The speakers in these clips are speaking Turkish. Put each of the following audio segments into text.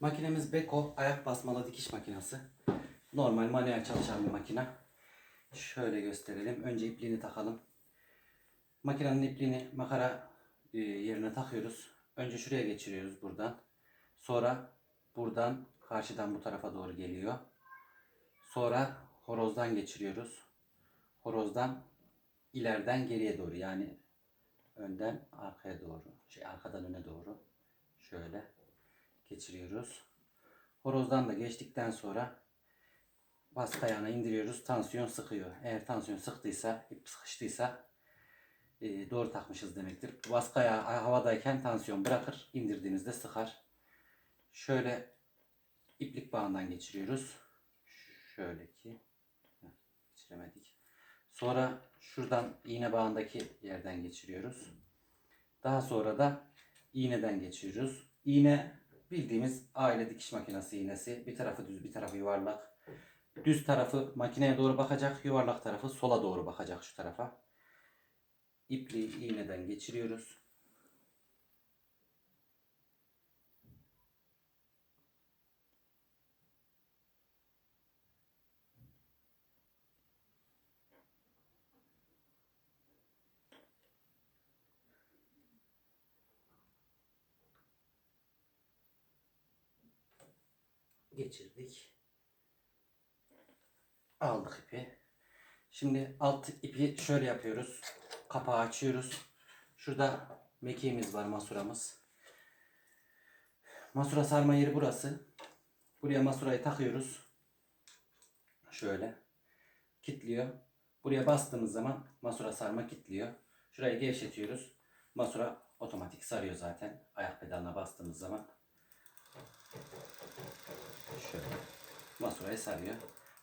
Makinemiz Beko ayak basmalı dikiş makinesi. Normal manuel çalışan bir makine. Şöyle gösterelim. Önce ipliğini takalım. Makinenin ipliğini makara e, yerine takıyoruz. Önce şuraya geçiriyoruz buradan. Sonra buradan karşıdan bu tarafa doğru geliyor. Sonra horozdan geçiriyoruz. Horozdan ileriden geriye doğru yani önden arkaya doğru, şey arkadan öne doğru şöyle geçiriyoruz. Horozdan da geçtikten sonra baskı ayağına indiriyoruz. Tansiyon sıkıyor. Eğer tansiyon sıktıysa, ip sıkıştıysa e, doğru takmışız demektir. Baskı ayağı havadayken tansiyon bırakır. indirdiğinizde sıkar. Şöyle iplik bağından geçiriyoruz. Şöyle ki geçiremedik. Sonra şuradan iğne bağındaki yerden geçiriyoruz. Daha sonra da iğneden geçiriyoruz. İğne bildiğimiz aile dikiş makinesi iğnesi. Bir tarafı düz bir tarafı yuvarlak. Düz tarafı makineye doğru bakacak. Yuvarlak tarafı sola doğru bakacak şu tarafa. İpliği iğneden geçiriyoruz. Geçirdik. Aldık ipi. Şimdi alt ipi şöyle yapıyoruz. Kapağı açıyoruz. Şurada mekiğimiz var masuramız. Masura sarma yeri burası. Buraya masurayı takıyoruz. Şöyle. Kitliyor. Buraya bastığımız zaman masura sarma kitliyor. Şurayı gevşetiyoruz. Masura otomatik sarıyor zaten. Ayak pedalına bastığımız zaman. Masurayı sarıyor.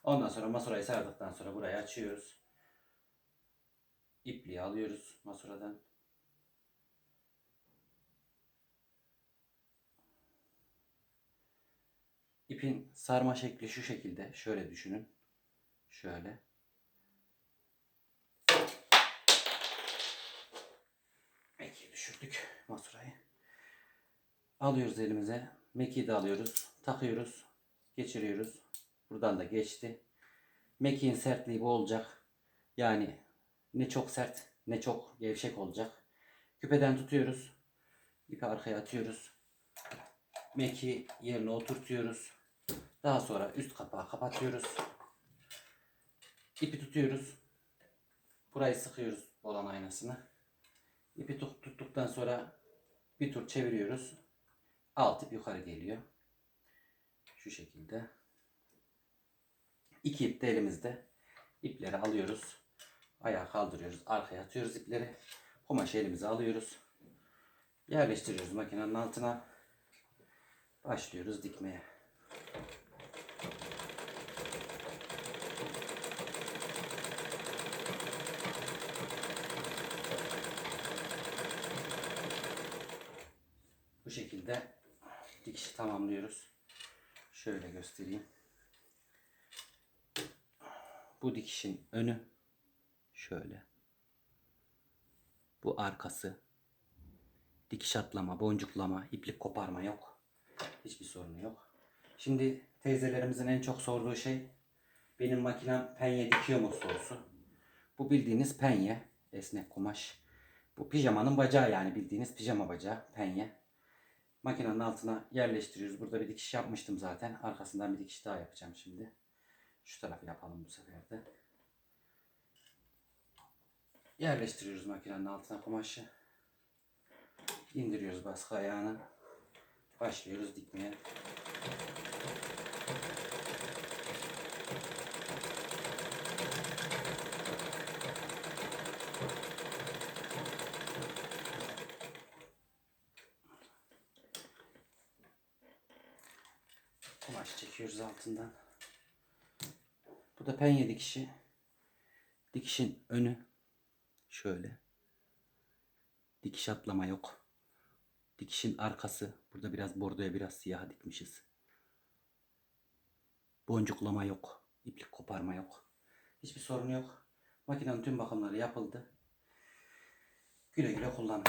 Ondan sonra masurayı sardıktan sonra burayı açıyoruz. İpliği alıyoruz masuradan. İpin sarma şekli şu şekilde. Şöyle düşünün. Şöyle. Mekiği düşürdük masurayı. Alıyoruz elimize. Mekiği de alıyoruz. Takıyoruz. Geçiriyoruz. Buradan da geçti. Mekiğin sertliği bu olacak. Yani ne çok sert ne çok gevşek olacak. Küpeden tutuyoruz. İpi arkaya atıyoruz. Mekiği yerine oturtuyoruz. Daha sonra üst kapağı kapatıyoruz. İpi tutuyoruz. Burayı sıkıyoruz olan aynasını. İpi tut- tuttuktan sonra bir tur çeviriyoruz. Alt ip yukarı geliyor. Şu şekilde. İki ip de elimizde. İpleri alıyoruz. Ayağa kaldırıyoruz. Arkaya atıyoruz ipleri. Kumaşı elimize alıyoruz. Yerleştiriyoruz makinenin altına. Başlıyoruz dikmeye. Bu şekilde dikişi tamamlıyoruz. Şöyle göstereyim. Bu dikişin önü şöyle. Bu arkası. Dikiş atlama, boncuklama, iplik koparma yok. Hiçbir sorunu yok. Şimdi teyzelerimizin en çok sorduğu şey benim makinem penye dikiyor mu sorusu. Bu bildiğiniz penye, esnek kumaş. Bu pijamanın bacağı yani bildiğiniz pijama bacağı, penye. Makinenin altına yerleştiriyoruz. Burada bir dikiş yapmıştım zaten. Arkasından bir dikiş daha yapacağım şimdi. Şu tarafı yapalım bu sefer de. Yerleştiriyoruz makinenin altına kumaşı. İndiriyoruz baskı ayağını. Başlıyoruz dikmeye. Kumaş çekiyoruz altından. Bu da penye dikişi. Dikişin önü şöyle. Dikiş atlama yok. Dikişin arkası. Burada biraz bordoya biraz siyah dikmişiz. Boncuklama yok. İplik koparma yok. Hiçbir sorun yok. Makinenin tüm bakımları yapıldı. Güle güle kullanın.